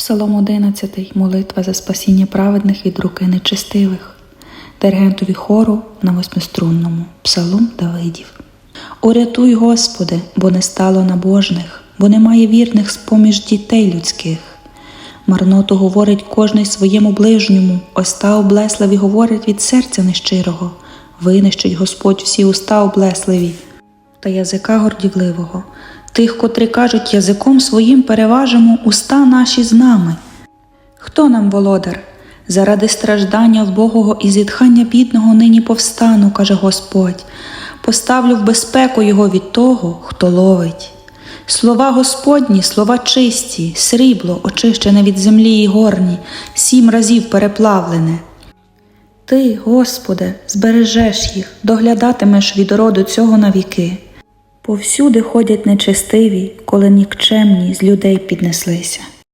Псалом 11. Молитва за спасіння праведних від руки нечестивих. Диригентові хору на восьмиструнному. Псалом Давидів. Урятуй, Господи, бо не стало набожних, бо немає вірних з-поміж дітей людських. Марноту говорить кожний своєму ближньому, оста облесливі говорять від серця нещирого. Винищить Господь всі уста облесливі та язика гордівливого, тих, котрі кажуть, язиком своїм переважимо уста наші з нами. Хто нам володар? Заради страждання вбогого і зітхання бідного нині повстану, каже Господь, поставлю в безпеку його від того, хто ловить. Слова Господні, слова чисті, срібло, очищене від землі і горні, сім разів переплавлене. Ти, Господи, збережеш їх, доглядатимеш від роду цього навіки. Повсюди ходять нечестиві, коли нікчемні з людей піднеслися.